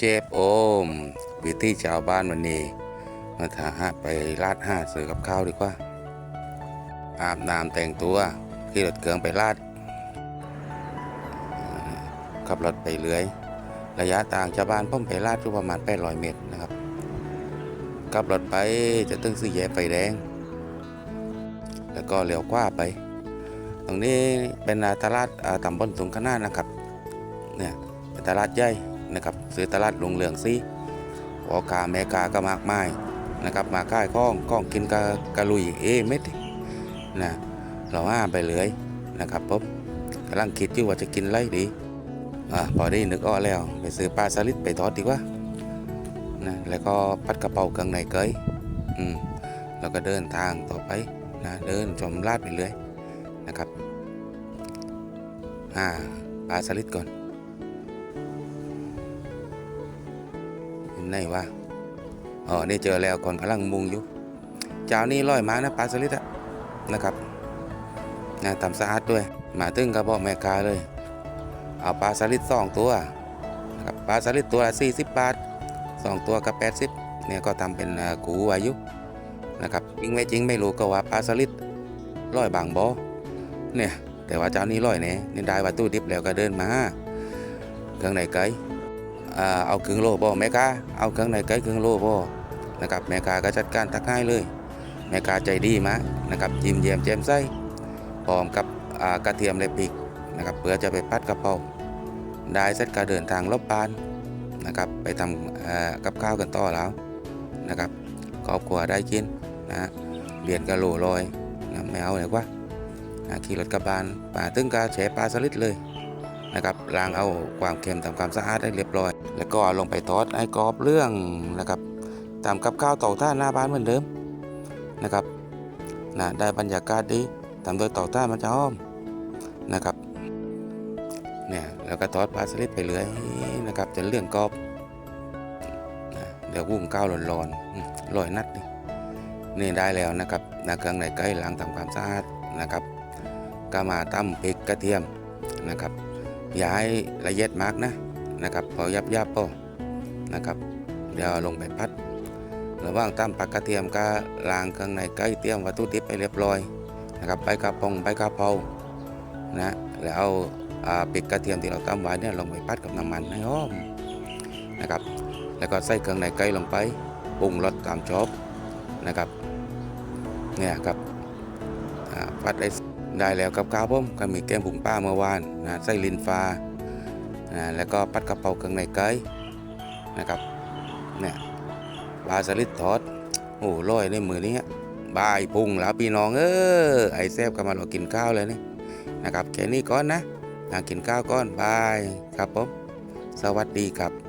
เชฟโอมวิธีชาวบ้านวันนี้ มาถาหาไปลาดห้าซื้อกับข้าวดีกว่า อาบน้ำแต่งตัวขี่รถเกืองไปลาดขับรถไปเรื่อย ระยะทางชาวบ้านพ่อมไปลาดอยู่ประมาณ800เมตรนะครับขับรถไปจะตึงสี่แยกไฟแดง แล้วก็เลี้ยวขวาไป ตรงนี้เป็นตลาดอ่าตำบลสูงขนานะครับเนี่ยเป็นตลาดใหญ่ นะครับซื้อตลาดลงเหลืองซีพอกาแมกาก็มากมายนะครับมาค่ายข้องข้องกินกะกะลุยเอเม็ดนะเราห้าไปเลยนะครับผมกำลังคิดอยู่ว่าจะกินไรดีอ่าพอได้นึกอ้อแล้วไปซื้อปลาสลิดไปทอดดีกว่านะแล้วก็ปัดกระเป๋าเครื่องในเกยอืมแล้วก็เดินทางต่อไปนะเดินชมลาดไปเรื่อยนะครับอ่าปลาสลิดก่อน ไหนวะอ๋อนี่เจอแล้วก่อนกำลังมุงอยู่เจ้านี่ร้อยมานะปลาสลิดอะนะครับนะทำสะอาดด้วยมาตึงก็บอกแม่คาเลย เอาปลาสลิดสองตัวนะครับปลาสลิดตัวละสี่สิบบาทสองตัวก็แปดสิบเนี่ยก็ทำเป็นกูอายุนะครับจริงไม่จริงไม่รู้ก็ว่าปลาสลิดร้อยบางบอเนี่ยแต่ว่าเจ้านี้ร้อยเนี่ยนี่ได้วัตถุดิบแล้วก็เดินมาเครื่องในไก่ เอาครึ่งโลบ่แม่ค้าเอาเครื่องในไก่ครึ่งโลบ่นะครับแม่ค้าก็จัดการทักให้เลย แม่ค้าใจดีมากนะครับยิ้มแย้มแจ่มใสพร้อมกับกระเทียมและพริกนะครับเพื่อจะไปพัดกระเพราได้เสร็จก็เดินทางลบปานนะครับไปทำกับข้าวกันต่อแล้วนะครับครอบครัวได้กินนะเบียดกะโหลลอยนะไม่เอาเลยว่านะขี่รถกลับบานป่าตึ้งกาแฉปลาสลิดเลย นะครับล้างเอาความเค็มทำความสะอาดได้เรียบร้อย แล้วก็ลงไปทอดให้กรอบเรื่องนะครับตามกับข้าวเต่าท่าหน้าบ้านเหมือนเดิมนะครับนะได้บรรยากาศดีทำโดยเต่าท่ามันจะหอมนะครับเนี่ยแล้วก็ทอดปลาสลิดไปเรื่อยนะครับจะเรื่องกรอบนะเดี๋ยววุ้งข้าวร้อนๆลอยนัดนี่นี่ได้แล้วนะครับนะเครื่องในใกล้ล้างทำความสะอาดนะครับก็มาตำพริกกระเทียมนะครับ ย่าให้ละเอียดมากนะนะครับพอยับยับพอนะครับเดี๋ยวลงไปพัดระหว่างตำปักกระเทียมก็ล้างเครื่องในใกล้เตรียมวัตถุดิบไปเรียบร้อยนะครับใบกระพงใบกระเพรานะแล้วเอาปิดกระเทียมที่เราตำไว้เนี่ยลงไปพัดกับน้ำมันให้หอมนะครับ แล้วก็ใส่เครื่องในไก่ลงไปปรุงรสตามชอบนะครับเนี่ยครับพัดได้ ได้แล้วกับข้าวผมก็มีแกงผุงป้าเมื่อวานนะไส้ลินฟ้านะแล้วก็ปัดกระเพราเครื่องในไก่นะครับเนี่ยปลาสลิดทอดโอ้ร้อยในมือนี้บายพุงแล้วพี่น้องเออไอแซบก็มาเรากินข้าวเลยนี่นะครับแค่นี้ก่อนนะนะกินข้าวก่อนบายครับผมสวัสดีครับ